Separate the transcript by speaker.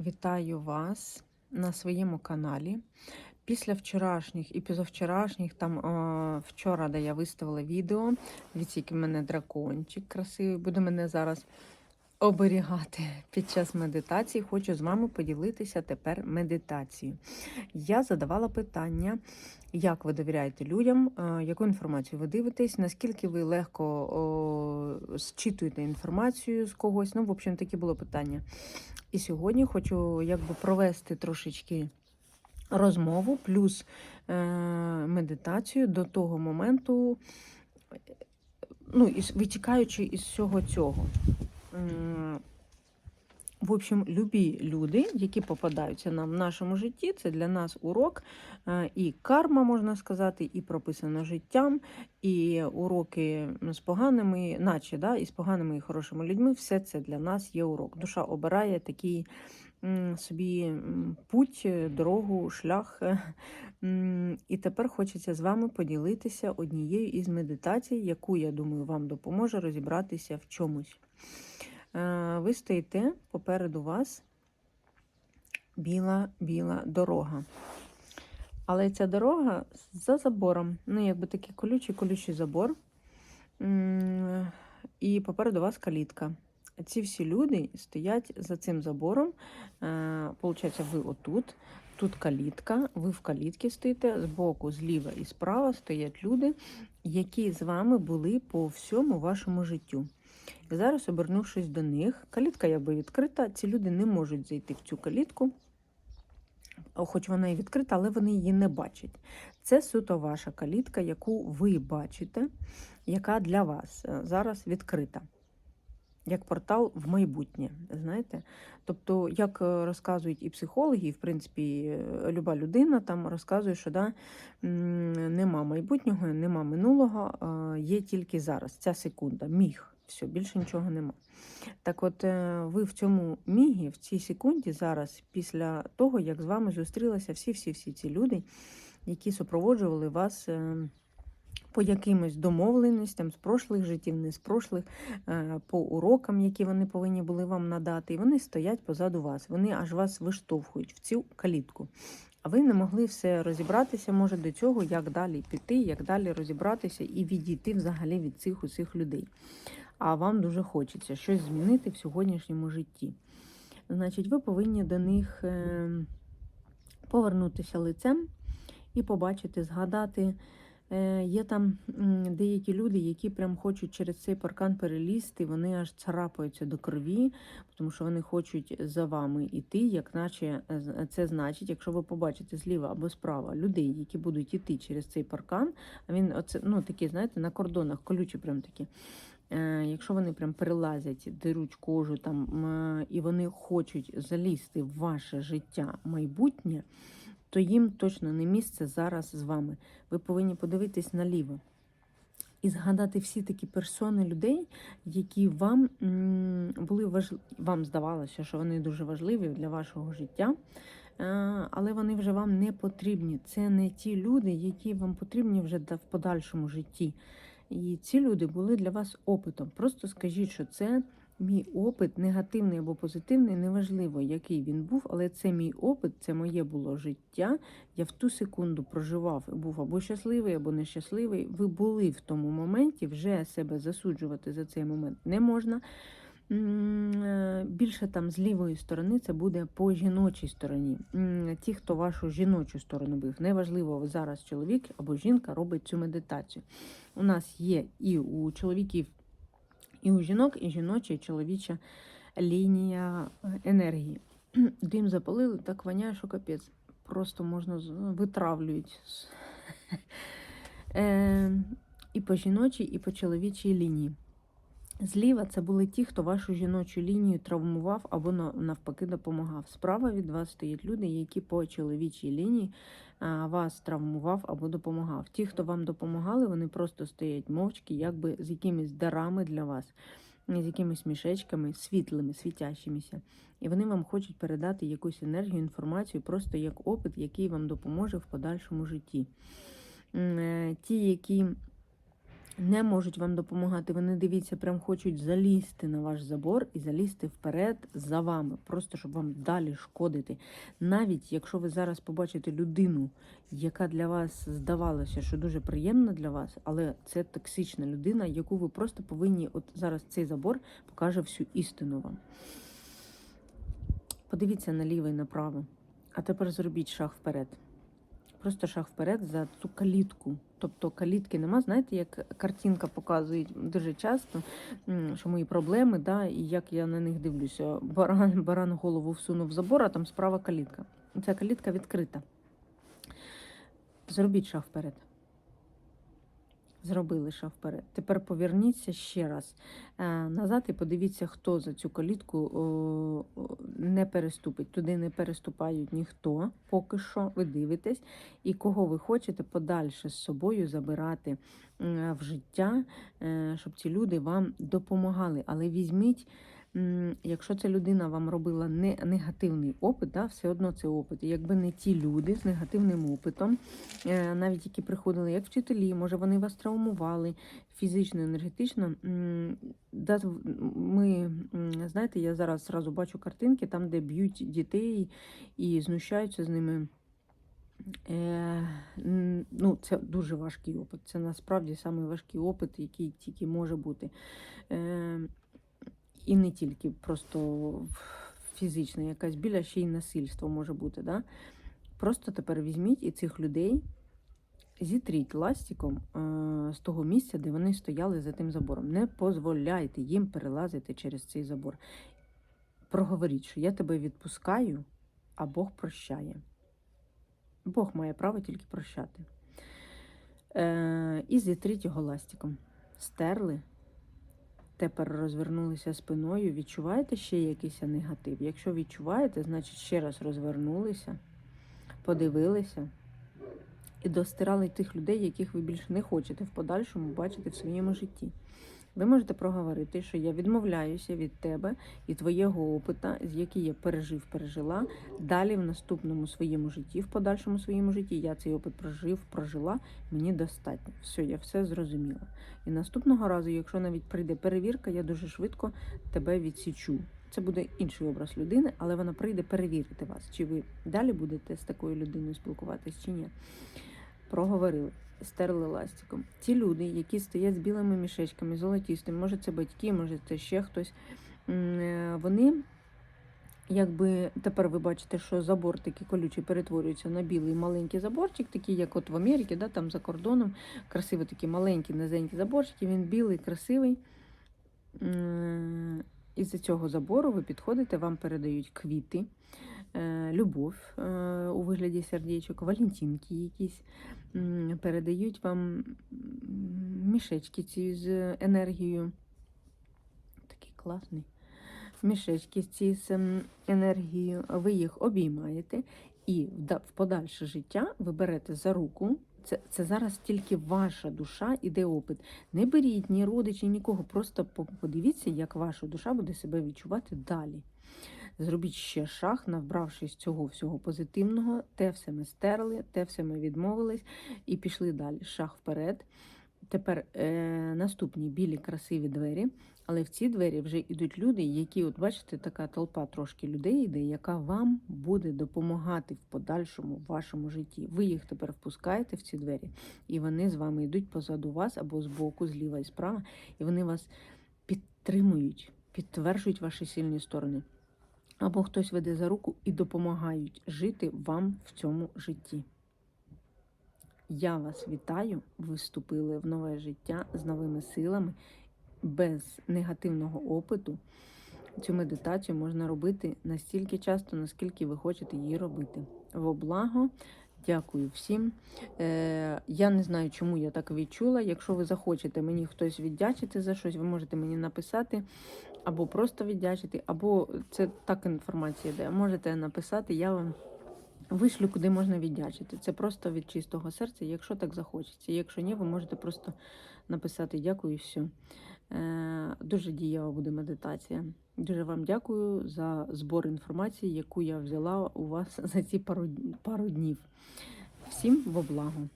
Speaker 1: Вітаю вас на своєму каналі. Після вчорашніх і позавчорашніх, там о, вчора, де я виставила відео, від який в мене дракончик красивий, буде мене зараз оберігати під час медитації. Хочу з вами поділитися тепер медитацією. Я задавала питання, як ви довіряєте людям, е, яку інформацію ви дивитесь, наскільки ви легко о, зчитуєте інформацію з когось. Ну, в общем, таке було питання. І сьогодні хочу якби провести трошечки розмову плюс е, медитацію до того моменту, ну, із, витікаючи із всього цього. М, В общем, любі люди, які попадаються нам в нашому житті, це для нас урок е, і карма, можна сказати, і прописано життям, і уроки з поганими, наче да, і з поганими і хорошими людьми, все це для нас є урок. Душа обирає такий собі путь, е, дорогу, шлях. І тепер хочеться з вами поділитися однією із медитацій, яку, я думаю, вам допоможе розібратися в чомусь. Е, Ви стоїте попереду вас біла-біла дорога. Але ця дорога за забором. Ну, якби такий колючий колючий забор. І попереду вас калітка. Ці всі люди стоять за цим забором. Е, Получається, ви отут. Тут калітка, ви в калітці стоїте, збоку, зліва і справа стоять люди, які з вами були по всьому вашому життю. І зараз, обернувшись до них, калітка якби відкрита, ці люди не можуть зайти в цю калітку, хоч вона і відкрита, але вони її не бачать. Це суто ваша калітка, яку ви бачите, яка для вас е, зараз відкрита. Як портал в майбутнє, знаєте? Тобто, як е, розказують і психологи, і в принципі е, люба людина там розказує, що да, нема майбутнього, нема минулого, є тільки зараз, ця секунда, міг, все, більше нічого нема. Так от, е, ви в цьому мігі, в цій секунді, зараз, після того, як з вами зустрілися всі-всі-всі ці люди, які супроводжували вас. По якимось домовленостям з прошлих життів, не з прошлих, е, по урокам, які вони повинні були вам надати, і вони стоять позаду вас. Вони аж вас виштовхують в цю калітку. А ви не могли все розібратися, може, до цього, як далі піти, як далі розібратися і відійти взагалі від цих усіх людей. А вам дуже хочеться щось змінити в сьогоднішньому житті. Значить, ви повинні до них е, повернутися лицем і побачити, згадати. Е, Є там деякі люди, які прям хочуть через цей паркан перелізти, вони аж царапаються до крові, тому що вони хочуть за вами йти, як наче е, з- це значить, якщо ви побачите зліва або справа людей, які будуть йти через цей паркан, а він оце, ну, такі, знаєте, на кордонах, колючі прям такі. Е, Якщо вони прям перелазять, деруть кожу там, і вони хочуть залізти в ваше життя майбутнє, то їм точно не місце зараз з вами. Ви повинні подивитись наліво і згадати всі такі персони людей, які вам були важливі. Вам здавалося, що вони дуже важливі для вашого життя. е, Але вони вже вам не потрібні. Це не ті люди, які вам потрібні вже в подальшому житті. І ці люди були для вас опитом. Просто скажіть, що це мій опит, негативний або позитивний, неважливо, який він був, але це мій опит, це моє було життя. Я в ту секунду проживав, був або щасливий, або нещасливий. Ви були в тому моменті, вже себе засуджувати за цей момент не можна. Е, Більше там з лівої сторони це буде по жіночій стороні. Ті, хто вашу жіночу сторону бив, неважливо зараз чоловік або жінка робить цю медитацію. У нас є і у чоловіків, і у жінок, і жіноча, і чоловіча лінія е, енергії. Дим запалили, так воняє, що капець. Просто можна ну, витравлюють. Е, І по жіночій, і по чоловічій лінії. Зліва це були ті, хто вашу жіночу лінію травмував або навпаки допомагав. Справа від вас стоять люди, які по чоловічій лінії вас травмував або допомагав. Ті, хто вам допомагали, вони просто стоять мовчки, якби з якимись дарами для вас, з якимись мішечками, світлими, світящимися. І вони вам хочуть передати якусь енергію, інформацію, просто як опит, який вам допоможе в подальшому житті. Е, Ті, які не можуть вам допомагати. Вони дивіться, прям хочуть залізти на ваш забор і залізти вперед за вами, просто щоб вам далі шкодити. Навіть якщо ви зараз побачите людину, яка для вас здавалося, що дуже приємна для вас, але це токсична людина, яку ви просто повинні, от зараз цей забор покаже всю істину вам. Подивіться наліво і направо. А тепер зробіть шаг вперед. Просто шаг вперед за цю калітку. Тобто калітки нема, знаєте, як картинка показує дуже часто, що мої проблеми, да, і як я на них дивлюся. Баран, баран голову всунув забор, а там справа калітка. Ця калітка відкрита. Зробіть шаг вперед. Зробили шаг вперед. Тепер поверніться ще раз е, назад і подивіться, хто за цю калітку не переступить. Туди не переступають ніхто, поки що ви дивитесь, і кого ви хочете подальше з собою забирати в життя, е, щоб ці люди вам допомагали. Але візьміть. Якщо ця людина вам робила не негативний опит, да, все одно це опит. Якби не ті люди з негативним опитом, е, навіть які приходили як вчителі, може вони вас травмували фізично, енергетично. Ми, знаєте, я зараз зразу бачу картинки там, де б'ють дітей і знущаються з ними. Е, ну, це дуже важкий опит. Це насправді самий опит, який тільки може бути. Е, і не тільки просто фізична якась біль, а ще й насильство може бути. Да? Просто тепер візьміть і цих людей зітріть ластиком е, з того місця, де вони стояли за тим забором. Не дозволяйте їм перелазити через цей забор. Проговоріть, що я тебе відпускаю, а Бог прощає. Бог має право тільки прощати. Е, і зітріть його ластиком. Стерли. Тепер розвернулися спиною. Відчуваєте ще якийсь негатив? Якщо відчуваєте, значить ще раз розвернулися, подивилися і достирали тих людей, яких ви більше не хочете в подальшому бачити в своєму житті. Ви можете проговорити, що я відмовляюся від тебе і твоєго опита, з який я пережив, пережила. Далі в наступному своєму житті, в подальшому своєму житті, я цей опит прожив, прожила, мені достатньо. Все, я все зрозуміла. І наступного разу, якщо навіть прийде перевірка, я дуже швидко тебе відсічу. Це буде інший образ людини, але вона прийде перевірити вас, чи ви далі будете з такою людиною спілкуватись, чи ні. Проговорили, стерли ластиком. Ті люди, які стоять з білими мішечками, золотістими, може це батьки, може це ще хтось. е, Вони, якби тепер ви бачите, що забор такий колючий перетворюється на білий маленький заборчик, такий, як от в Америці, да, там за кордоном. Красивий такий маленький, низенький заборчик, і він білий, красивий. М, Із-за цього забору ви підходите, вам передають квіти, е, любов е, у вигляді сердечок, валентинки якісь, передають вам мішечки ці з енергією. Такий класний. Мішечки ці з енергією, ви їх обіймаєте, і в подальше життя ви берете за руку. Це, це зараз тільки ваша душа іде опит. Не беріть ні родичів, нікого. Просто подивіться, як ваша душа буде себе відчувати далі. Зробіть ще шаг, набравшись цього всього позитивного, те все ми стерли, те все ми відмовились і пішли далі. Шаг вперед. Тепер е, наступні білі красиві двері, але в ці двері вже йдуть люди, які, от бачите, така толпа трошки людей йде, яка вам буде допомагати в подальшому вашому житті. Ви їх тепер впускаєте в ці двері, і вони з вами йдуть позаду вас або збоку, зліва і справа, і вони вас підтримують, підтверджують ваші сильні сторони. Або хтось веде за руку і допомагають жити вам в цьому житті. Я вас вітаю. Ви вступили в нове життя з новими силами, без негативного опиту. Цю медитацію можна робити настільки часто, наскільки ви хочете її робити. Во благо, дякую всім. Е, я не знаю, чому я так відчула. Якщо ви захочете мені хтось віддячити за щось, ви можете мені написати, або просто віддячити, або це так інформація йде. Можете написати, я вам вишлю, куди можна віддячити. Це просто від чистого серця, якщо так захочеться. Якщо ні, ви можете просто написати дякую і все. Е, Дуже дієва буде медитація. Дуже вам дякую за збор інформації, яку я взяла у вас за ці пару, пару днів. Всім во благо!